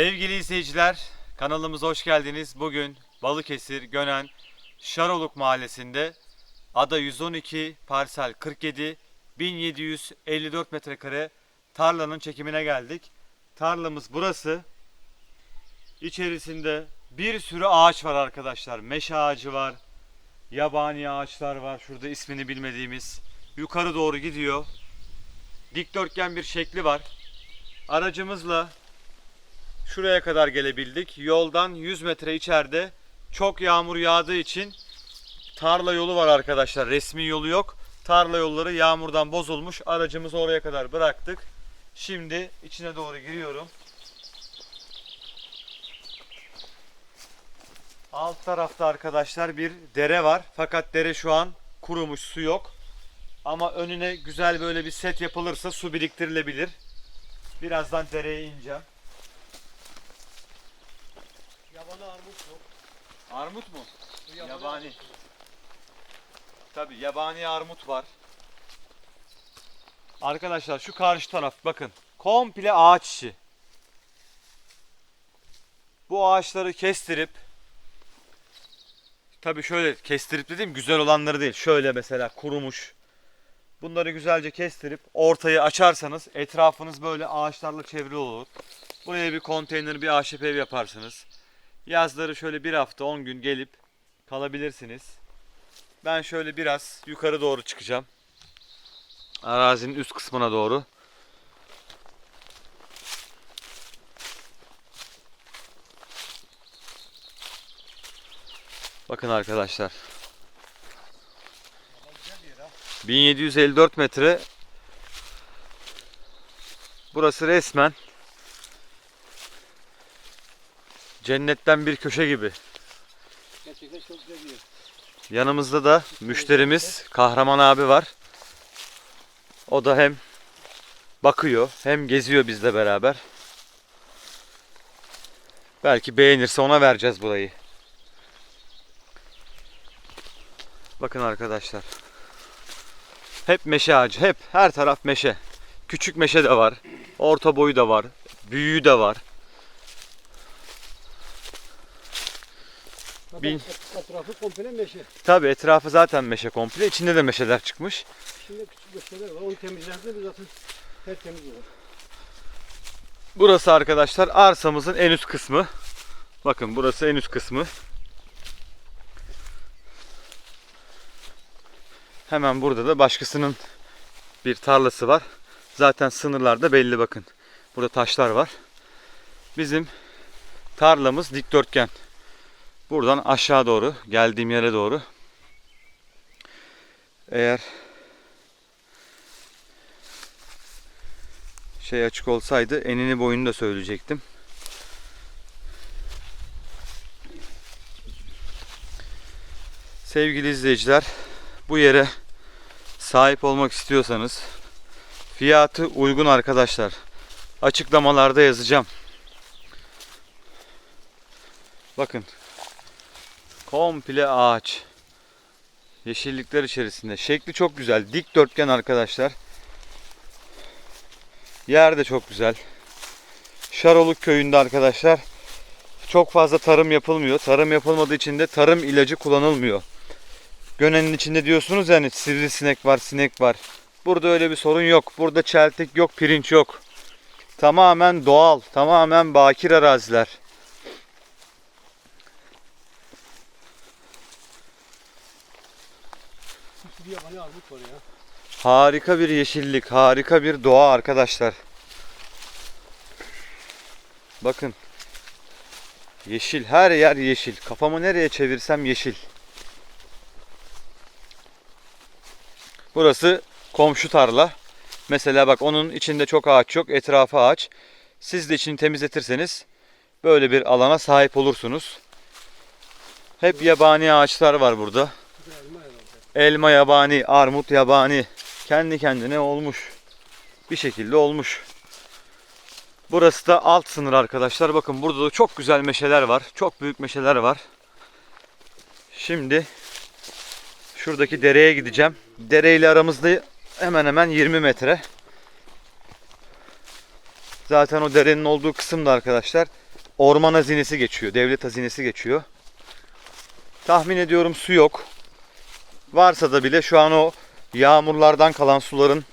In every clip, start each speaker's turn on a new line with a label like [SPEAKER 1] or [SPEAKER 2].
[SPEAKER 1] Sevgili izleyiciler, kanalımıza hoş geldiniz. Bugün Balıkesir, Gönen, Şaroluk mahallesinde ada 112, parsel 47, 1754 metrekare tarlanın çekimine geldik. Tarlamız burası. İçerisinde bir sürü ağaç var arkadaşlar. Meşe ağacı var, yabani ağaçlar var. Şurada ismini bilmediğimiz. Yukarı doğru gidiyor. Dikdörtgen bir şekli var. Aracımızla şuraya kadar gelebildik. Yoldan 100 metre içeride çok yağmur yağdığı için tarla yolu var arkadaşlar. Resmi yolu yok. Tarla yolları yağmurdan bozulmuş. Aracımızı oraya kadar bıraktık. Şimdi içine doğru giriyorum. Alt tarafta arkadaşlar bir dere var. Fakat dere şu an kurumuş, su yok. Ama önüne güzel böyle bir set yapılırsa su biriktirilebilir. Birazdan dereye ineceğim.
[SPEAKER 2] Yabani armut bu.
[SPEAKER 1] Armut mu?
[SPEAKER 2] Bu
[SPEAKER 1] Yabani.
[SPEAKER 2] armut.
[SPEAKER 1] Tabi yabani armut var. Arkadaşlar şu karşı taraf bakın. Komple ağaç işi. Bu ağaçları kestirip Tabi şöyle kestirip dediğim güzel olanları değil. Şöyle mesela kurumuş. Bunları güzelce kestirip ortayı açarsanız etrafınız böyle ağaçlarla çevrili olur. Buraya bir konteyner, bir ahşap ev yaparsınız. Yazları şöyle bir hafta 10 gün gelip kalabilirsiniz. Ben şöyle biraz yukarı doğru çıkacağım. Arazinin üst kısmına doğru. Bakın arkadaşlar.
[SPEAKER 2] Güzel bir yer ha.
[SPEAKER 1] 1754 metre. Burası resmen cennetten bir köşe gibi.
[SPEAKER 2] Gerçekten çok güzel bir yer.
[SPEAKER 1] Yanımızda da müşterimiz Kahraman abi var. O da hem bakıyor hem geziyor bizle beraber. Belki beğenirse ona vereceğiz burayı. Bakın arkadaşlar. Hep meşe ağacı. Hep her taraf meşe. Küçük meşe de var. Orta boyu da var. Büyüğü de var. Bin-
[SPEAKER 2] et- Etrafı komple meşe.
[SPEAKER 1] Tabi etrafı zaten meşe komple. İçinde de meşeler çıkmış.
[SPEAKER 2] Şimdi küçük meşeler var. Onu temizlerse zaten tertemiz olur.
[SPEAKER 1] Burası arkadaşlar arsamızın en üst kısmı. Bakın burası en üst kısmı. Hemen burada da başkasının bir tarlası var. Zaten sınırlarda belli bakın. Burada taşlar var. Bizim tarlamız dikdörtgen. Buradan aşağı doğru geldiğim yere doğru. Eğer şey açık olsaydı enini boyunu da söyleyecektim. Sevgili izleyiciler, bu yere sahip olmak istiyorsanız fiyatı uygun arkadaşlar. Açıklamalarda yazacağım. Bakın. Komple ağaç. Yeşillikler içerisinde. Şekli çok güzel. Dikdörtgen arkadaşlar. Yer de çok güzel. Şaroluk köyünde arkadaşlar çok fazla tarım yapılmıyor. Tarım yapılmadığı için de tarım ilacı kullanılmıyor. Gönenin içinde diyorsunuz yani sivrisinek var, sinek var. Burada öyle bir sorun yok. Burada çeltik yok, pirinç yok. Tamamen doğal, tamamen bakir araziler.
[SPEAKER 2] Sürü yabani armut var.
[SPEAKER 1] Harika bir yeşillik, harika bir doğa arkadaşlar. Bakın. Yeşil, her yer yeşil. Kafamı nereye çevirsem yeşil. Burası komşu tarla. Mesela bak onun içinde çok ağaç yok, etrafı ağaç. Siz de içini temizletirseniz böyle bir alana sahip olursunuz. Hep yabani ağaçlar var burada.
[SPEAKER 2] Bu da elma herhalde.
[SPEAKER 1] Elma yabani, armut yabani. Kendi kendine olmuş. Bir şekilde olmuş. Burası da alt sınır arkadaşlar. Bakın burada da çok güzel meşeler var. Çok büyük meşeler var. Şimdi şuradaki dereye gideceğim. Dereyle aramızda hemen hemen 20 metre. Zaten o derenin olduğu kısım da arkadaşlar orman hazinesi geçiyor. Devlet hazinesi geçiyor. Tahmin ediyorum su yok. Varsa da bile şu an o yağmurlardan kalan suların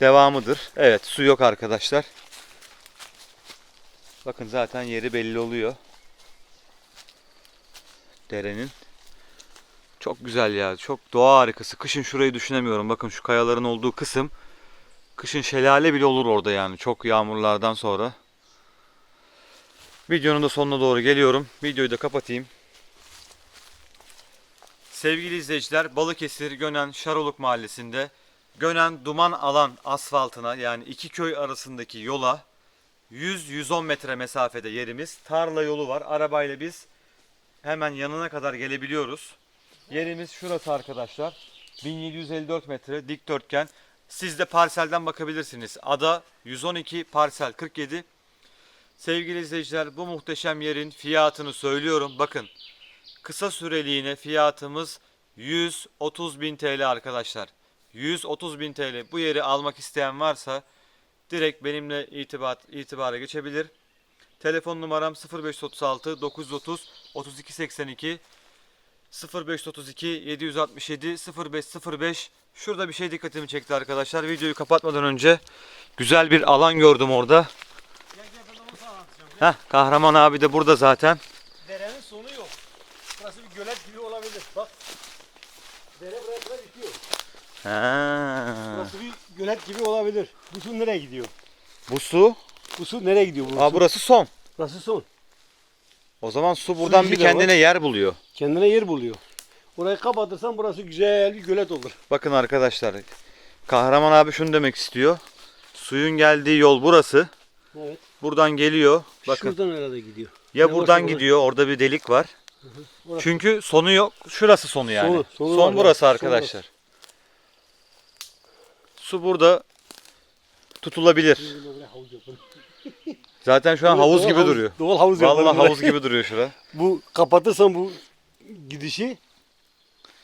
[SPEAKER 1] devamıdır. Evet su yok arkadaşlar. Bakın zaten yeri belli oluyor. Derenin. Çok güzel ya. Çok doğa harikası. Kışın şurayı düşünemiyorum. Bakın şu kayaların olduğu kısım. Kışın şelale bile olur orada yani. Çok yağmurlardan sonra. Videonun da sonuna doğru geliyorum. Videoyu da kapatayım. Sevgili izleyiciler, Balıkesir Gönen Şaroluk Mahallesi'nde Gönen Duman Alan asfaltına yani iki köy arasındaki yola 100-110 metre mesafede yerimiz. Tarla yolu var. Arabayla biz hemen yanına kadar gelebiliyoruz. Yerimiz şurası arkadaşlar. 1754 metre dikdörtgen. Siz de parselden bakabilirsiniz. Ada 112 parsel 47. Sevgili izleyiciler bu muhteşem yerin fiyatını söylüyorum. Bakın kısa süreliğine fiyatımız 130 bin TL arkadaşlar. 130 bin TL. Bu yeri almak isteyen varsa direkt benimle itibat, itibara geçebilir. Telefon numaram 0536 930 3282 0532 767 0505 Şurada bir şey dikkatimi çekti arkadaşlar. Videoyu kapatmadan önce güzel bir alan gördüm orada. Heh, kahraman abi de burada zaten.
[SPEAKER 2] Derenin sonu yok. Burası bir gölet gibi olabilir. Bak. Dere buraya kadar bitiyor.
[SPEAKER 1] Ha.
[SPEAKER 2] Burası bir gölet gibi olabilir. Bu su nereye gidiyor?
[SPEAKER 1] Bu su.
[SPEAKER 2] Bu su nereye gidiyor? Bu
[SPEAKER 1] Aa,
[SPEAKER 2] su?
[SPEAKER 1] burası son.
[SPEAKER 2] Burası son.
[SPEAKER 1] O zaman su buradan bir
[SPEAKER 2] de var.
[SPEAKER 1] kendine yer buluyor.
[SPEAKER 2] Kendine yer buluyor. Orayı kapatırsan burası güzel bir gölet olur.
[SPEAKER 1] Bakın arkadaşlar. Kahraman abi şunu demek istiyor. Suyun geldiği yol burası.
[SPEAKER 2] Evet.
[SPEAKER 1] Buradan geliyor. Bakın.
[SPEAKER 2] Şuradan herhalde gidiyor.
[SPEAKER 1] Ya
[SPEAKER 2] Yavaş
[SPEAKER 1] buradan gidiyor. Orada bir delik var.
[SPEAKER 2] Orası.
[SPEAKER 1] Çünkü sonu yok. Şurası sonu yani.
[SPEAKER 2] Sonu- sonu
[SPEAKER 1] Son
[SPEAKER 2] var
[SPEAKER 1] burası
[SPEAKER 2] ya, son
[SPEAKER 1] arkadaşlar. Su burada tutulabilir. Zaten şu an havuz
[SPEAKER 2] Doğal
[SPEAKER 1] gibi duruyor.
[SPEAKER 2] Doğal havuz
[SPEAKER 1] Vallahi
[SPEAKER 2] yapalım.
[SPEAKER 1] havuz gibi duruyor şura.
[SPEAKER 2] Bu kapatırsan bu gidişi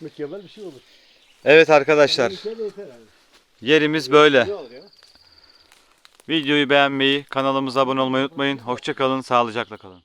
[SPEAKER 2] mükemmel bir şey olur.
[SPEAKER 1] Evet arkadaşlar.
[SPEAKER 2] Yeter abi.
[SPEAKER 1] Yerimiz böyle.
[SPEAKER 2] Ne olur ya?
[SPEAKER 1] Videoyu beğenmeyi, kanalımıza abone olmayı unutmayın. Hoşça kalın, sağlıcakla kalın.